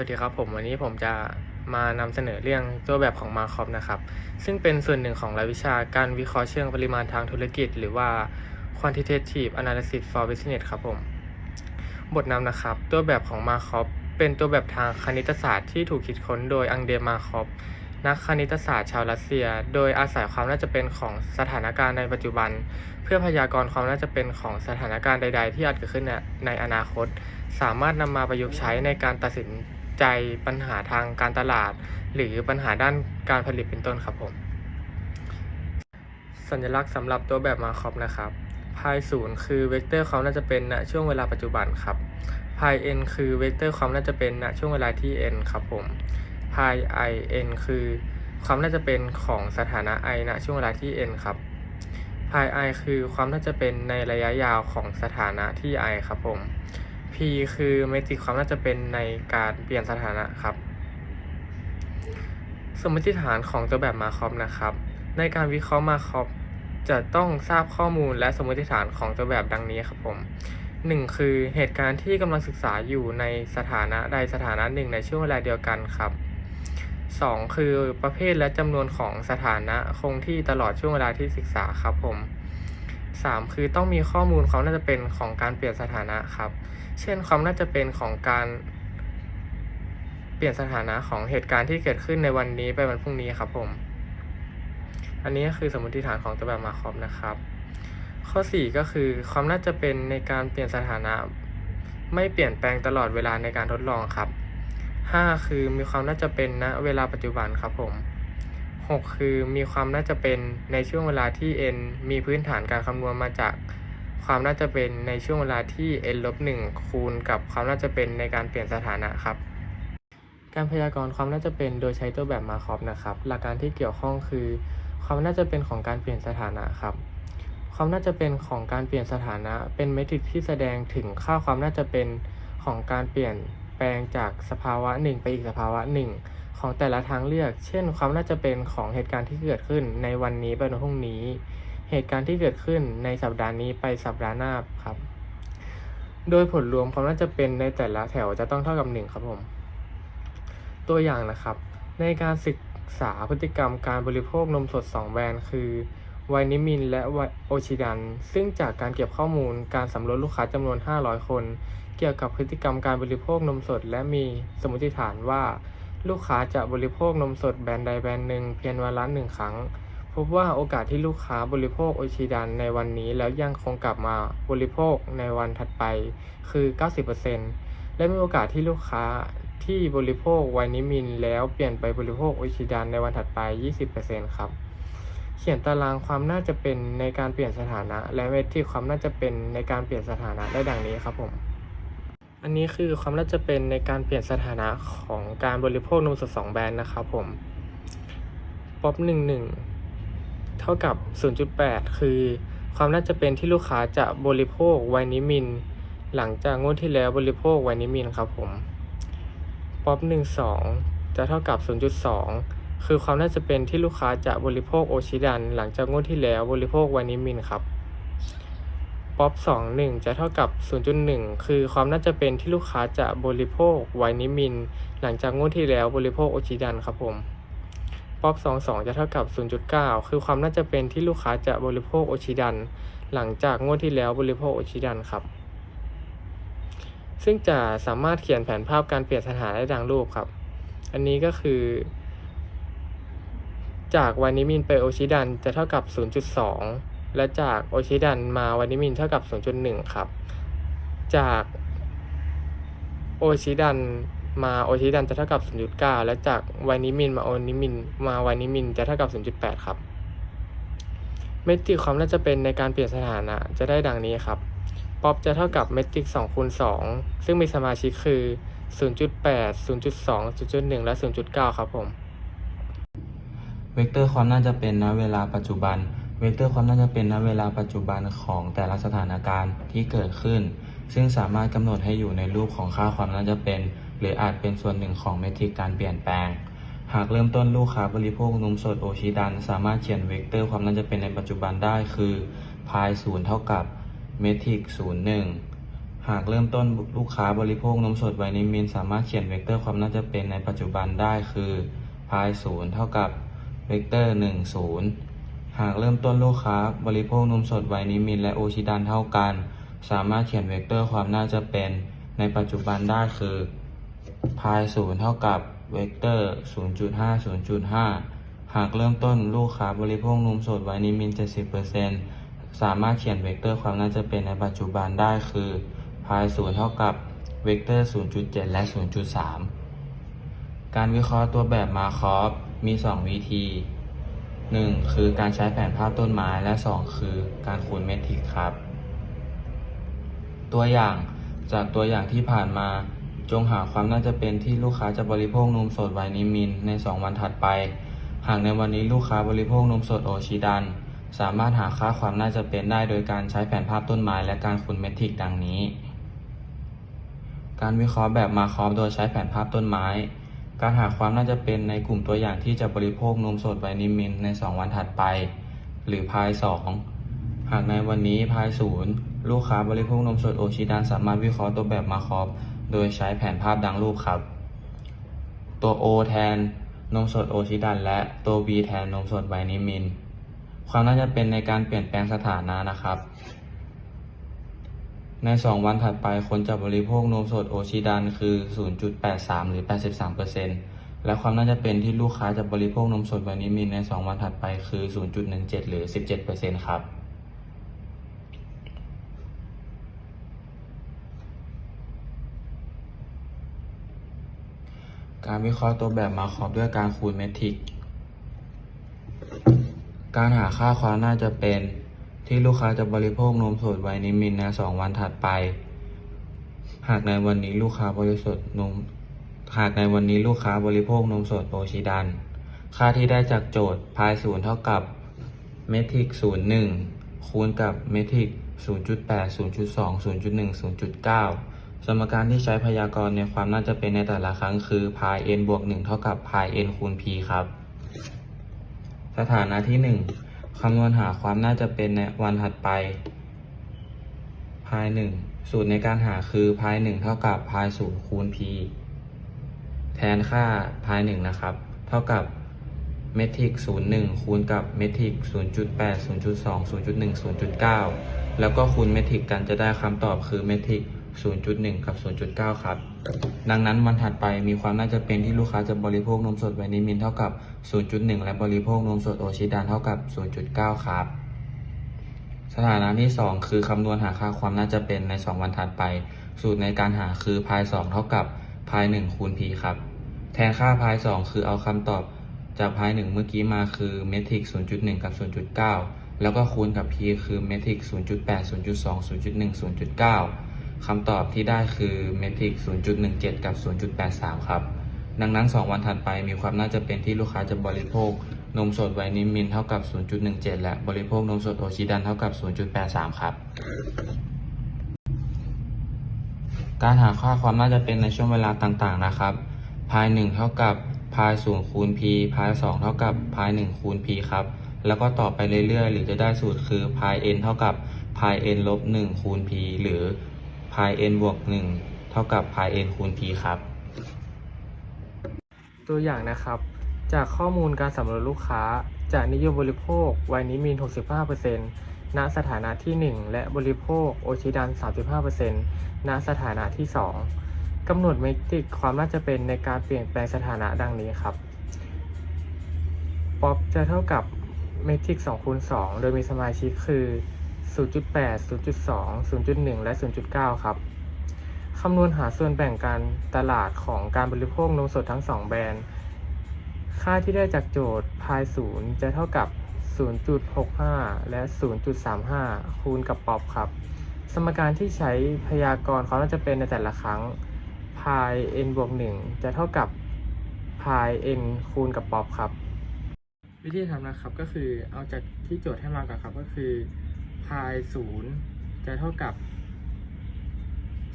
วัสดีครับผมวันนี้ผมจะมานำเสนอเรื่องตัวแบบของมาคอฟนะครับ ซึ่งเป็นส่วนหนึ่งของรายวิชาการวิเคราะห์เชิงปริมาณทางธุรกิจ หรือว่า quantitative analysis for business ครับผม บทนำนะครับ ตัวแบบของมาคอฟเป็นตัวแบบทางคณิตศาสตร์ที่ถูกคิดค้นโดยอังเดรมาคอฟนักคณิตศาสตร์ชาวรัสเซีย โดยอาศัยความน่าจะเป็นของสถานการณ์ในปัจจุบัน เพื่อพยากรณ์ความน่าจะเป็นของสถานการณ์ใด ๆ ที่อาจเกิดขึ้นในอนาคต สามารถนำมาประยุกต์ใช้ในการตัดสิน ใจปัญหาทางการตลาด หรือปัญหาด้านการผลิตเป็นต้นครับผม สัญลักษณ์สำหรับตัวแบบมาคอปนะครับพายศูนย์คือเวกเตอร์ความน่าจะเป็นณช่วงเวลาปัจจุบันครับพาย n คือเวกเตอร์ความน่าจะเป็นณช่วงเวลาที่ n ครับผมพาย i n คือความน่าจะเป็นของสถานะ i ณช่วงเวลาที่ n ครับพาย i คือความน่าจะเป็นในระยะยาวของสถานะที่ i ครับผม p คือเมตริกความน่าจะเป็นในการเปลี่ยนสถานะครับ สมมติฐานของตัวแบบมาคอปนะครับ ในการวิเคราะห์มาคอปจะต้องทราบข้อมูลและสมมติฐานของตัวแบบดังนี้ครับผม 1. คือเหตุการณ์ที่กำลังศึกษาอยู่ในสถานะใดสถานะหนึ่งในช่วงเวลาเดียวกันครับ 2. คือประเภทและจำนวนของสถานะคงที่ตลอดช่วงเวลาที่ศึกษาครับผม 3. คือต้องมีข้อมูลความน่าจะเป็นของการเปลี่ยนสถานะครับ เช่นความน่าจะเป็นของการเปลี่ยนสถานะของเหตุการณ์ที่เกิดขึ้นในวันนี้ไปวันพรุ่งนี้ครับผม อันนี้ก็คือสมมติฐานของตัวแบบมาคอปนะครับ ข้อ 4 ก็คือความน่าจะเป็นในการเปลี่ยนสถานะ ไม่เปลี่ยนแปลงตลอดเวลาในการทดลองครับ 5 คือมีความน่าจะเป็นณเวลาปัจจุบันครับผม 6 คือมีความน่าจะเป็นในช่วงเวลาที่ n มีพื้นฐานการคำนวณมาจาก ความน่าจะเป็นในช่วงเวลาที่ n ลบ1คูณกับความน่าจะเป็นในการเปลี่ยนสถานะครับ การพยากรณ์ความน่าจะเป็นโดยใช้ตัวแบบมาคอปนะครับ หลักการที่เกี่ยวข้องคือ ความน่าจะเป็นของการเปลี่ยนสถานะครับ ความน่าจะเป็นของการเปลี่ยนสถานะ เป็นเมทริกที่แสดงถึงค่าความน่าจะเป็นของการเปลี่ยนแปลงจากสภาวะหนึ่งไปอีกสภาวะหนึ่งของแต่ละทางเลือก เช่น ความน่าจะเป็นของเหตุการณ์ที่เกิดขึ้นในวันนี้ไปในพรุ่งนี้ เหตุการณ์ที่เกิดขึ้นในสัปดาห์นี้ไปสัปดาห์หน้าครับ โดยผลรวมความน่าจะเป็นในแต่ละแถวจะต้องเท่ากับ 1 ครับผม ตัวอย่างนะครับ ในการศึกษาพฤติกรรมการบริโภคนมสด 2 แบรนด์คือไวนิมินและโอชิดัน ซึ่งจากการเก็บข้อมูลการสำรวจลูกค้าจำนวน 500 คน เกี่ยวกับพฤติกรรมการบริโภคนมสด และมีสมมติฐานว่า ลูกค้าจะบริโภคนมสดแบรนด์ใดแบรนด์หนึ่งเพียงวันละหนึ่งครั้ง พบว่าโอกาสที่ลูกค้าบริโภคโอชิดันในวันนี้แล้วยังคงกลับมาบริโภคในวันถัดไปคือ 90%และมีโอกาสที่ลูกค้าที่บริโภคไวนิมินแล้วเปลี่ยนไปบริโภคโอชิดันในวันถัดไป 20%ครับ เขียนตารางความน่าจะเป็นในการเปลี่ยนสถานะ และเวทีความน่าจะเป็นในการเปลี่ยนสถานะได้ดังนี้ครับผม อันนี้คือความน่าจะเป็นในการเปลี่ยนสถานะของการบริโภคนมสด2แบรนด์นะครับผมป๊อป11 เท่ากับ 0.8 คือ ความน่าจะเป็นที่ลูกค้าจะบริโภคไวนิมิน หลังจากงวดที่แล้วบริโภคไวนิมินครับผมป๊อป12 จะเท่ากับ 0.2 คือความน่าจะเป็นที่ลูกค้าจะบริโภคโอชิดัน หลังจากงวดที่แล้วบริโภคไวนิมินครับป๊อป21 จะเท่ากับ 0.1 คือความน่าจะเป็นที่ลูกค้าจะบริโภคไวนิมิน หลังจากงวดที่แล้วบริโภคโอชิดันครับผม ป๊อป22 จะเท่ากับ 0.9 คือความน่าจะเป็นที่ลูกค้าจะบริโภคโอชิดัน หลังจากงวดที่แล้วบริโภคโอชิดันครับ ซึ่งจะสามารถเขียนแผนภาพการเปลี่ยนสถานะได้ดังรูปครับ อันนี้ก็คือ จากวานิมินไปโอชิดันจะเท่ากับ 0.2 และจากโอชิดันมาวานิมินเท่ากับ 0.1 ครับ จากโอชิดัน มาโอชิดันจะเท่ากับ 0.9 และจากวานิมินมาโอนิมินมาวานิมินจะเท่ากับ 0.8 ครับเมตริกความน่าจะเป็นในการเปลี่ยนสถานะจะได้ดังนี้ครับป๊อปจะเท่ากับเมตริก2คูณ2ซึ่งมีสมาชิกคือ 0.8 0.2 0.1 และ 0.9 ครับผม เวกเตอร์ความน่าจะเป็นณเวลาปัจจุบัน เวกเตอร์ความน่าจะเป็นณเวลาปัจจุบันของแต่ละสถานการณ์ที่เกิดขึ้น ซึ่งสามารถกำหนดให้อยู่ในรูปของค่าความน่าจะเป็น หรืออาจเป็นส่วนหนึ่งของเมทริกการเปลี่ยนแปลง หากเริ่มต้นลูกค้าบริโภคนมสดโอชิดัน สามารถเขียนเวกเตอร์ความน่าจะเป็นในปัจจุบันได้คือพายศูนย์เท่ากับเมทริกศูนย์หนึ่งหากเริ่มต้นลูกค้าบริโภคนมสดไวนิมินสามารถเขียนเวกเตอร์ความน่าจะเป็นในปัจจุบันได้คือพายศูนย์เท่ากับเวกเตอร์หนึ่งศูนย์หากเริ่มต้นลูกค้าบริโภคนมสดไวนิมินและโอชิดันเท่ากัน สามารถเขียนเวกเตอร์ความน่าจะเป็นในปัจจุบันได้คือ พายศูนย์เท่ากับเวกเตอร์ศูนย์จุดห้าศูนย์จุดห้าหากเริ่มต้นลูกค้าบริโภคนมสดไวนิมินเจ็ดสิบเปอร์เซ็นต์สามารถเขียนเวกเตอร์ความน่าจะเป็นในปัจจุบันได้คือพายศูนย์เท่ากับเวกเตอร์ 0.7 และ 0.3 การวิเคราะห์ตัวแบบมาคอฟมี 2 วิธี 1. คือการใช้แผนภาพต้นไม้ และ 2 คือการคูณเมทริกครับ ตัวอย่างจากตัวอย่างที่ผ่านมา จงหาความน่าจะเป็นที่ลูกค้าจะบริโภคนมสดไวนิมินใน 2 วันถัดไป หากในวันนี้ลูกค้าบริโภคนมสดโอชิดัน สามารถหาค่าความน่าจะเป็นได้โดยการใช้แผนภาพต้นไม้และการคูณเมทริกดังนี้ การวิเคราะห์แบบมาคอฟโดยใช้แผนภาพต้นไม้ การหาความน่าจะเป็นในกลุ่มตัวอย่างที่จะบริโภคนมสดไวนิมินใน 2 วันถัดไป หรือพาย 2 หากในวันนี้พายศูนย์ลูกค้าบริโภคนมสดโอชิดันสามารถวิเคราะห์ตัวแบบมาคอฟ โดยใช้แผนภาพดังรูปครับ ตัว O แทนนมสดโอชิดัน และตัว B แทนนมสดไวนิมิน ความน่าจะเป็นในการเปลี่ยนแปลงสถานะนะครับ ใน 2 วันถัดไปคนจะบริโภคนมสดโอชิดันคือ 0.83 หรือ 83%และความน่าจะเป็นที่ลูกค้าจะบริโภคนมสดไวนิมินใน 2 วันถัดไปคือ 0.17 หรือ 17%ครับ การวิเคราะห์ตัวแบบมาขอบด้วยการคูณเมทริก การหาค่าความน่าจะเป็นที่ลูกค้าจะบริโภคนมสดไวนิมินในสองวันถัดไป หากในวันนี้ลูกค้าบริสุทธิ์นม หากในวันนี้ลูกค้าบริโภคนมสดโอชิดัน ค่าที่ได้จากโจทย์พายศูนย์เท่ากับเมทริกศูนย์หนึ่งคูณกับเมทริก0.8 0.2 0.1 0.9 สมการที่ใช้พยากรณ์ในความน่าจะเป็นในแต่ละครั้งคือพาย n บวกหนึ่งเท่ากับพาย n คูณ p ครับ สถานะที่หนึ่งคำนวณหาความน่าจะเป็นในวันถัดไปพายหนึ่งสูตรในการหาคือพายหนึ่งเท่ากับพายศูนย์คูณ p แทนค่าพายหนึ่งนะครับ เท่ากับเมทริกศูนย์หนึ่งคูณกับเมทริกศูนย์จุดแปดศูนย์จุดสองศูนย์จุดหนึ่งศูนย์จุดเก้าแล้วก็คูณเมทริกกันจะได้คำตอบคือเมทริกศู นย์จุดหนึ่งกับศูนย์จุดเก้าครับ ดังนั้นวันถัดไปมีความน่าจะเป็นที่ลูกค้าจะบริโภคนมสดไวนิมินเท่ากับ 0.1 และบริโภคนมสดโอชิดันเท่ากับ 0.9 ครับ สถานะที่ 2 คือคำนวณหาค่าความน่าจะเป็นใน 2 วันถัดไป สูตรในการหาคือพาย 2 เท่ากับพาย 1 คูณ p ครับ แทนค่าพาย 2 คือเอาคำตอบจากพาย 1 เมื่อกี้มาคือเมทริก 0.1 กับ 0.9 แล้วก็คูณกับ p คือเมทริก 0.8 0.2 0.1 0.9 คำตอบที่ได้คือเมทริก0.17 กับ 0.83 ครับ ดังนั้น 2 วันถัดไปมีความน่าจะเป็นที่ลูกค้าจะบริโภคนมสดไวนิมินเท่ากับ 0.17 และบริโภคนมสดโอชิดันเท่ากับ 0.83 ครับ การหาค่าความน่าจะเป็นในช่วงเวลาต่างๆนะครับ พาย 1 เท่ากับพาย0คูณ p พาย 2 เท่ากับพาย 1 คูณ p ครับ แล้วก็ต่อไปเรื่อยๆ หรือจะได้สูตรคือพาย n เท่ากับพาย n ลบ1คูณ p หรือ พาย n บวก1เท่ากับพาย n คูณ p ครับ ตัวอย่างนะครับ จากข้อมูลการสำรวจลูกค้า จะนิยมบริโภคไวนิมิน65%ณสถานะที่ 1 และบริโภคโอชิดัน 35%ณสถานะที่ 2 กำหนดเมตริกความน่าจะเป็นในการเปลี่ยนแปลงสถานะดังนี้ครับป๊อปจะเท่ากับเมตริก2คูณ2โดยมีสมาชิกคือ 0.8 0.2 0.1 และ 0.9 ครับ คำนวณหาส่วนแบ่งการตลาดของการบริโภคนมสดทั้ง 2 แบรนด์ ค่าที่ได้จากโจทย์พายศูนย์จะเท่ากับ 0.65 และ 0.35 คูณกับป๊อปครับ สมการที่ใช้พยากรณ์ความน่าจะเป็นในแต่ละครั้งพาย n บวก 1 จะเท่ากับพาย n คูณกับป๊อปครับ วิธีทำนะครับก็คือเอาจากที่โจทย์ให้มาก่อนครับก็คือ พายศูนย์จะเท่ากับ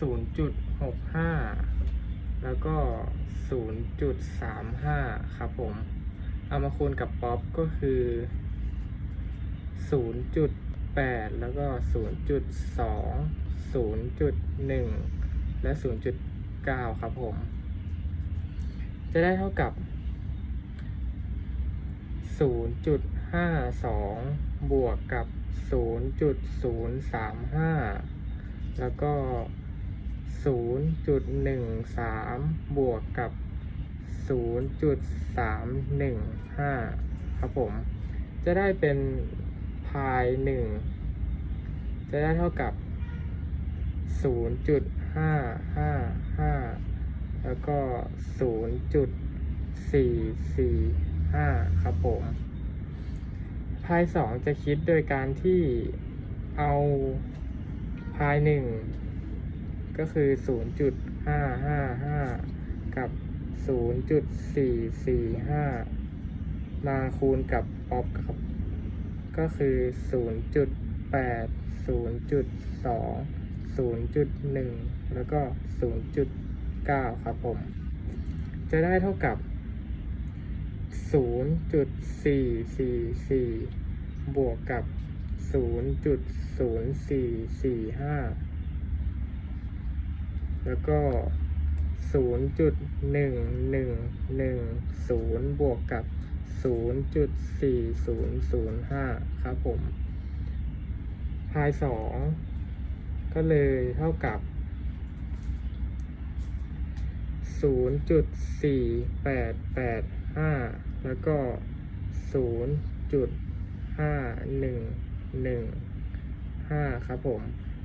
0.65 แล้วก็ 0.35 ครับผม เอามาคูณกับป๊อปก็คือ 0.8 แล้วก็ 0.2 0.1 และ 0.9 ครับผม จะได้เท่ากับ 0.52 บวกกับ 0.035แล้วก็0.13บวกกับ0.315ครับผม จะได้เป็นพายหนึ่งจะได้เท่ากับ0.555แล้วก็0.445ครับผมายสองจะคิดโดยการที่เอาพายหนึ่งก็คือ 0.555 กับ 0.445 มาคูณกับออฟครับ ก็คือ 0.8 0.2 0.1 แล้วก็ 0.9 ครับผม จะได้เท่ากับ 0.444 บวกกับ 0.0445 แล้วก็ 0.1110 บวกกับ 0.4005 ครับผม พายสองก็เลยเท่ากับ 0.4885 แล้วก็ 0. 0.5115ครับผม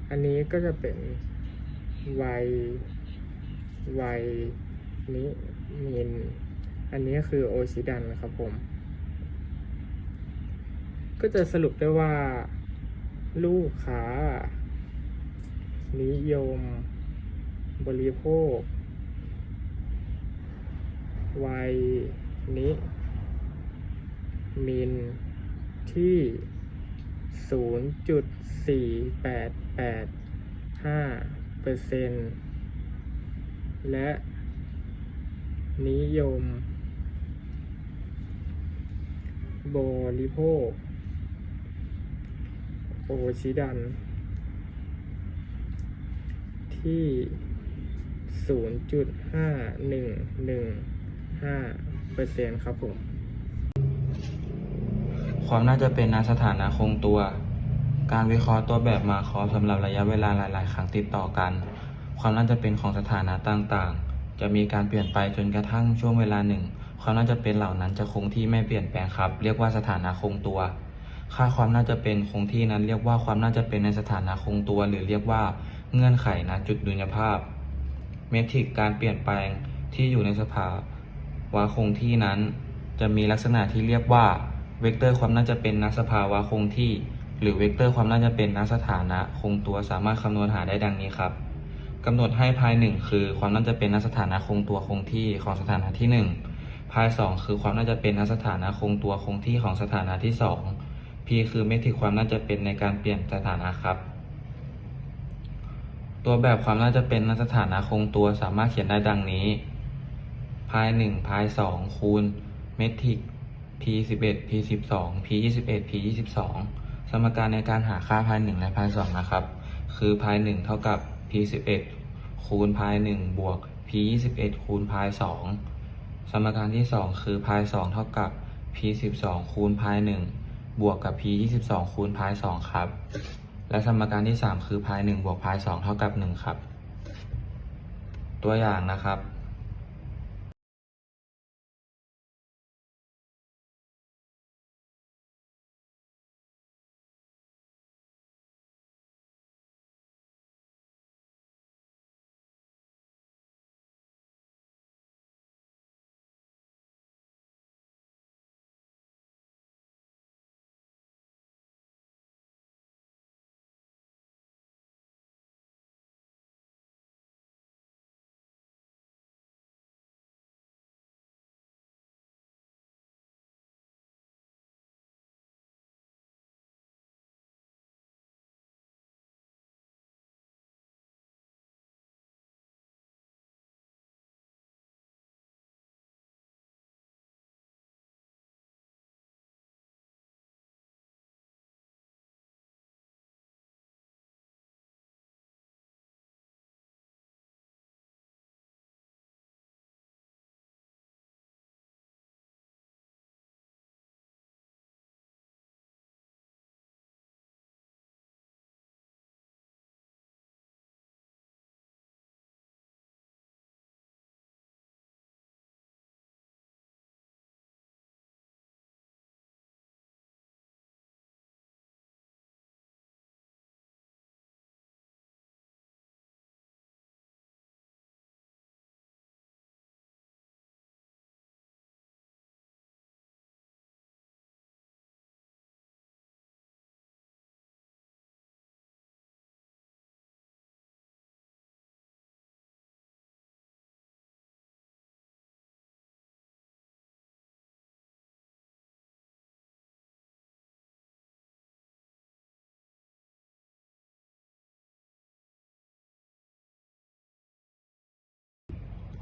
อันนี้ก็จะเป็นวัยวัยนี้มิน อันนี้คือโอชิดันครับผม ก็จะสรุปได้ว่า ลูกค้า นิยม บริโภค วัยนิมิน ที่ 0.4885เปอร์เซ็นต์และ นิยม บริโภค โอชิดัน ที่ 0.5115เปอร์เซ็นต์ครับผม ความน่าจะเป็นณสถานะคงตัว การวิเคราะห์ตัวแบบมาคอสำหรับระยะเวลาหลาย ๆ ครั้งติดต่อกัน ความน่าจะเป็นของสถานะต่างๆ จะมีการเปลี่ยนไปจนกระทั่งช่วงเวลาหนึ่ง ความน่าจะเป็นเหล่านั้นจะคงที่ไม่เปลี่ยนแปลงครับ เรียกว่าสถานะคงตัว ค่าความน่าจะเป็นคงที่นั้น เรียกว่าความน่าจะเป็นในสถานะคงตัว หรือเรียกว่าเงื่อนไขณจุดดุลยภาพ เมทริกการเปลี่ยนแปลงที่อยู่ในสภาวะคงที่นั้น จะมีลักษณะที่เรียกว่า เวกเตอร์ความน่าจะเป็นณสภาวะคงที่ หรือเวกเตอร์ความน่าจะเป็นณสถานะคงตัวสามารถคำนวณหาได้ดังนี้ครับกำหนดให้พายหนึ่งคือความน่าจะเป็นณสถานะคงตัวคงที่ของสถานะที่หนึ่งพายสองคือความน่าจะเป็นณสถานะคงตัวคงที่ของสถานะที่สอง P คือเมทริกความน่าจะเป็นในการเปลี่ยนสถานะครับ ตัวแบบความน่าจะเป็นณสถานะคงตัวสามารถเขียนได้ดังนี้พายหนึ่งพายสองคูณเมทริก p สิบเอ็ด p สิบสอง p ยี่สิบเอ็ด p ยี่สิบสองสมการในการหาค่าพายหนึ่งและพายสองนะครับ คือพายหนึ่งเท่ากับ p สิบเอ็ดคูณพายหนึ่งบวก p ยี่สิบเอ็ดคูณพายสองสมการที่สองคือพายสองเท่ากับ p สิบสองคูณพายหนึ่งบวกกับ p ยี่สิบสองคูณพายสองครับ และสมการที่สามคือพายหนึ่งบวกพายสองเท่ากับหนึ่งครับ ตัวอย่างนะครับ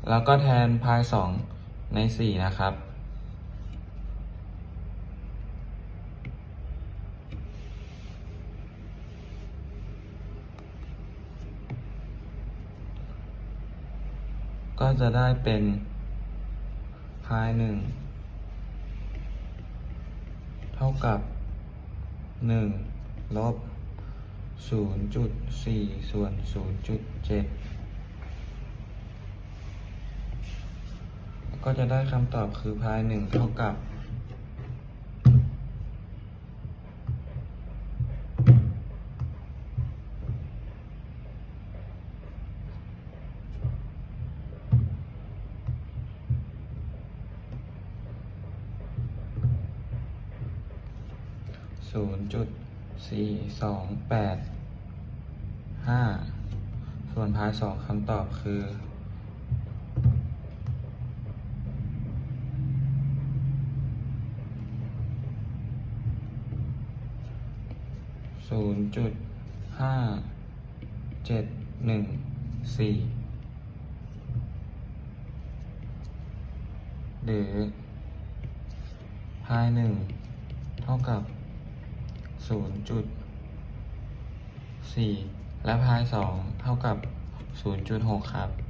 แล้วก็แทนพาย 2 ใน 4 นะครับ ก็จะได้เป็นพาย 1 เท่ากับ 1 ลบ 0.4 ส่วน 0.7 ก็จะได้คำตอบคือพายหนึ่งเท่ากับ ศูนย์จุดสี่สองแปดห้าส่วนพายสองคำตอบคือ ศูนย์จุดห้าเจ็ดหนึ่งสี่หรือพายหนึ่งเท่ากับศูนย์จุดสี่และพายสองเท่ากับศูนย์จุดหกครับ